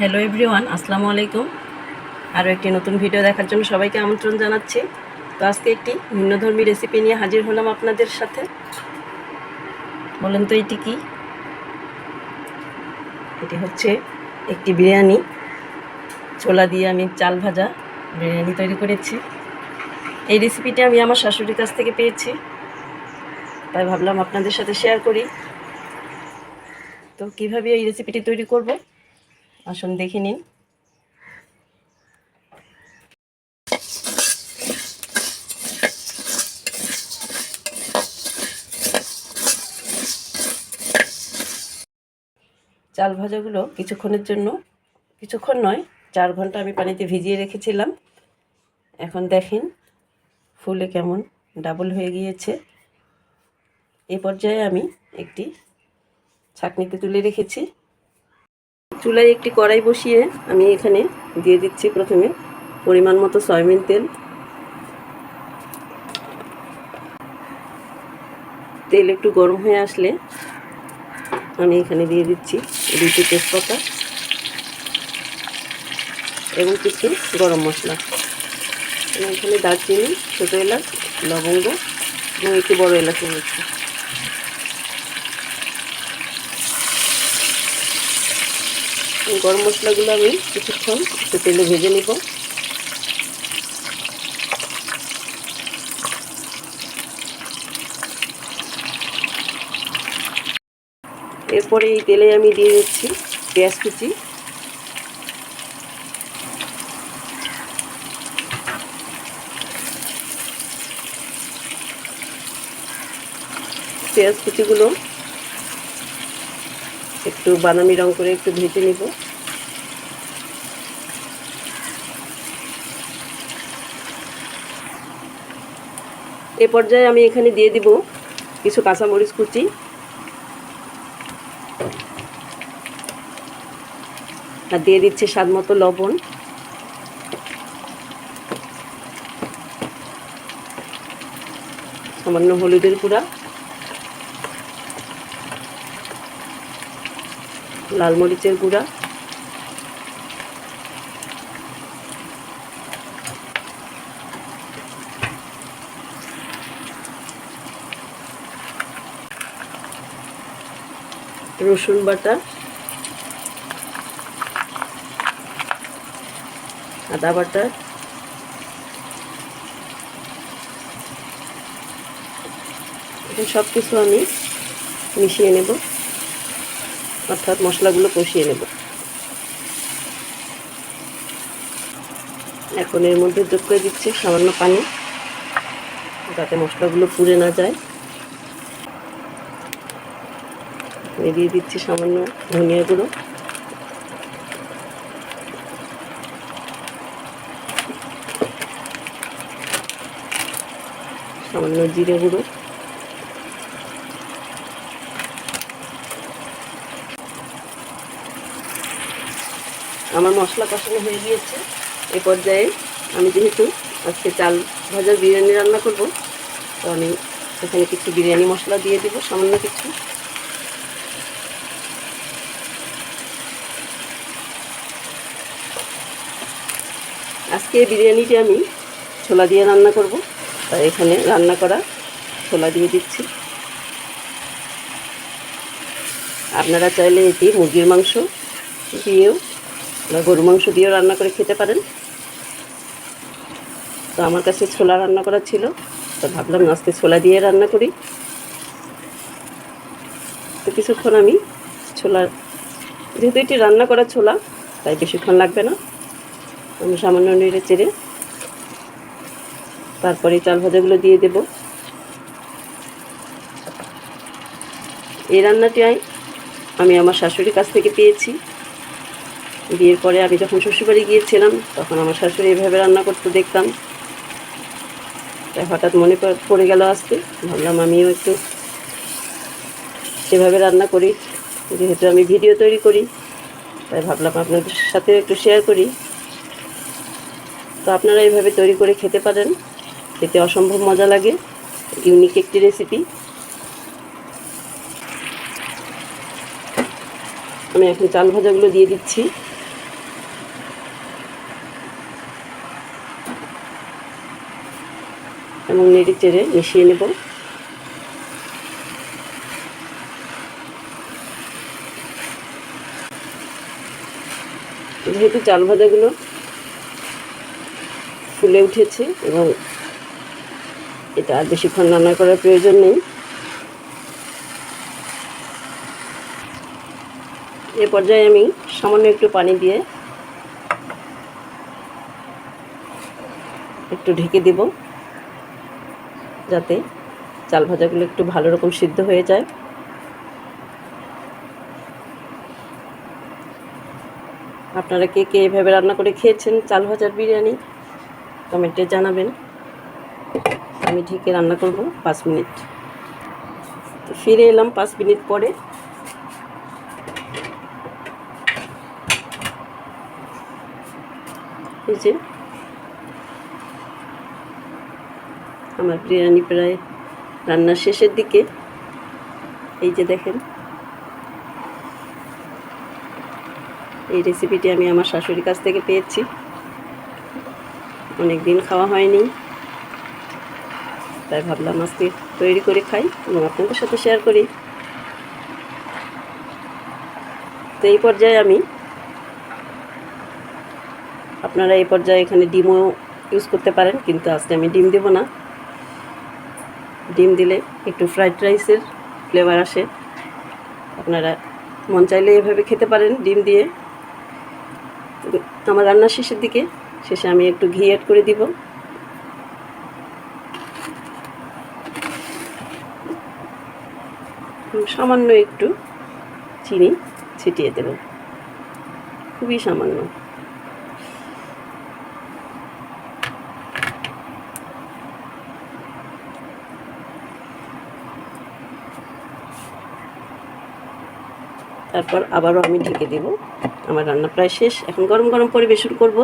Hello everyone আসসালামু আলাইকুম। আরও একটি নতুন ভিডিও দেখার জন্য সবাইকে আমন্ত্রণ জানাচ্ছি। তো আজকে একটি ভিন্নধর্মী রেসিপি নিয়ে হাজির হলাম আপনাদের সাথে। বলেন তো এটি কি? এটি হচ্ছে একটি বিরিয়ানি। ছোলা দিয়ে আমি চাল ভাজা বিরিয়ানি তৈরি করেছি। এই রেসিপিটি আমি আমার শাশুড়ির কাছ থেকে পেয়েছি। তাই ভাবলাম আপনাদের সাথে শেয়ার করি। তো কীভাবে এই রেসিপিটি তৈরি করব? আসুন, দেখে নিন। চাল ভাজাগুলো কিছুক্ষণের জন্য, কিছুক্ষণ নয়, চার ঘণ্টা আমি পানিতে ভিজিয়ে রেখেছিলাম। এখন দেখেন, ফুলে কেমন ডাবল হয়ে গিয়েছে। এ পর্যায়ে আমি একটি ছাকনিতে তুলে রেখেছি। চুলায় একটি কড়াই বসিয়ে আমি এখানে দিয়ে দিচ্ছি প্রথমে পরিমাণ মতো সয়াবিন তেল। তেল একটু গরম হয়ে আসলে আমি এখানে দিয়ে দিচ্ছি দুটি তেজপাতা এবং কিছু গরম মশলা। এবং এখানে দারচিনি, ছোটো এলাচ, লবঙ্গ এবং একটি বড় এলাচ নিচ্ছি গরম মশলাগুলো আমি কিছুক্ষণ একটু তেলে ভেজে নিব। এরপরে এই তেলে আমি দিয়ে দিচ্ছি পেঁয়াজ কুচি। পেঁয়াজ কুচিগুলো একটু বাদামি রং করে একটু ভেজে নিব। এ পর্যায়ে আমি এখানে দিয়ে দিব কিছু কাঁচামরিচ কুচি। আর দিয়ে দিচ্ছে স্বাদ মতো লবণ। সামান্য হলুদের গুঁড়া। লাল মরিচের গুঁড়া। রসুন বাটা। আদা বাটা। সব কিছু আমি মিশিয়ে নেব। অর্থাৎ মশলাগুলো কষিয়ে নেব। এখন এর মধ্যে যোগ করে দিচ্ছে সামান্য পানি, যাতে মশলাগুলো পুড়ে না যায়। দিয়ে দিচ্ছি সামান্য ধনিয়া গুঁড়ো। সামান্য জিরে গুঁড়ো। আমার মশলা কষানো হয়ে গিয়েছে। এ পর্যায়ে আমি যেহেতু আজকে চাল ভাজা বিরিয়ানি রান্না করব, তো আমি এখানে কিছু বিরিয়ানি মশলা দিয়ে দেবো, সামান্য কিছু। আজকে বিরিয়ানিটি আমি ছোলা দিয়ে রান্না করব, তাই এখানে রান্না করা ছোলা দিয়ে দিচ্ছি। আপনারা চাইলে এটি মুরগির মাংস দিয়েও গরু মাংস দিয়েও রান্না করে খেতে পারেন। তো আমার কাছে ছোলা রান্না করা ছিল, তো ভাবলাম আজকে ছোলা দিয়ে রান্না করি। তো কিছুক্ষণ আমি ছোলা, যেহেতু এটি রান্না করা ছোলা, তাই বেশিক্ষণ লাগবে না। আমি সামান্য নেড়ে চেড়ে তারপরে চাল ভাজাগুলো দিয়ে দেব। এই রান্নাটি আমি আমার শাশুড়ির কাছ থেকে পেয়েছি। বিয়ের পরে আমি যখন শ্বশুরবাড়ি গিয়েছিলাম, তখন আমার শাশুড়ি এভাবে রান্না করতে দেখতাম। তাই হঠাৎ মনে পড়ে গেল আসতে ভাবলাম আমিও একটু এভাবে রান্না করি, যেহেতু আমি ভিডিও তৈরি করি। তাই ভাবলাম আপনাদের সাথে একটু শেয়ার করি। তো আপনারা এইভাবে তৈরি করে খেতে পারেন। খেতে অসম্ভব মজা লাগে। ইউনিক একটি রেসিপি আমি এখন চাল ভাজাগুলো দিয়ে দিচ্ছি। এবং নেড়ে চেড়ে মিশিয়ে নেব। যেহেতু চাল ভাজাগুলো ফুলে উঠেছে এবং এটা আর বেশিক্ষণ রান্না করার প্রয়োজন নেই। এ পর্যায়ে আমি সামান্য একটু পানি দিয়ে একটু ঢেকে দেব। যাতে চাল ভাজাগুলো একটু ভালো রকম সিদ্ধ হয়ে যায়। আপনারা কে কে এভাবে রান্না করে খেয়েছেন চাল ভাজার বিরিয়ানি, কমেন্টে জানাবেন। আমি ঢেকে রান্না করব পাঁচ মিনিট। তো ফিরে এলাম পাঁচ মিনিট পরে। এই যে আমার বিরিয়ানি প্রায় রান্নার শেষের দিকে। এই যে দেখেন। এই রেসিপিটি আমি আমার শাশুড়ির কাছ থেকে পেয়েছি। অনেক দিন খাওয়া হয়নি। তাই ভাবলাম আজকে তৈরি করে খাই এবং আপনাদের সাথে শেয়ার করি। তো এই পর্যায়ে আমি আপনারা এই পর্যায়ে এখানে ডিমও ইউজ করতে পারেন, কিন্তু আজকে আমি ডিম দেব না। ডিম দিলে একটু ফ্রাইড রাইসের ফ্লেভার আসে। আপনারা মন চাইলে এভাবে খেতে পারেন ডিম দিয়ে। আমার রান্নার শেষের দিকে, শেষে আমি একটু ঘি অ্যাড করে দিব। সামান্য একটু চিনি ছিটিয়ে দেব। খুবই সামান্য। তারপর আবারও আমি ঢেকে দেব। আমার রান্না প্রায় শেষ। এখন গরম গরম পরিবেশন করব।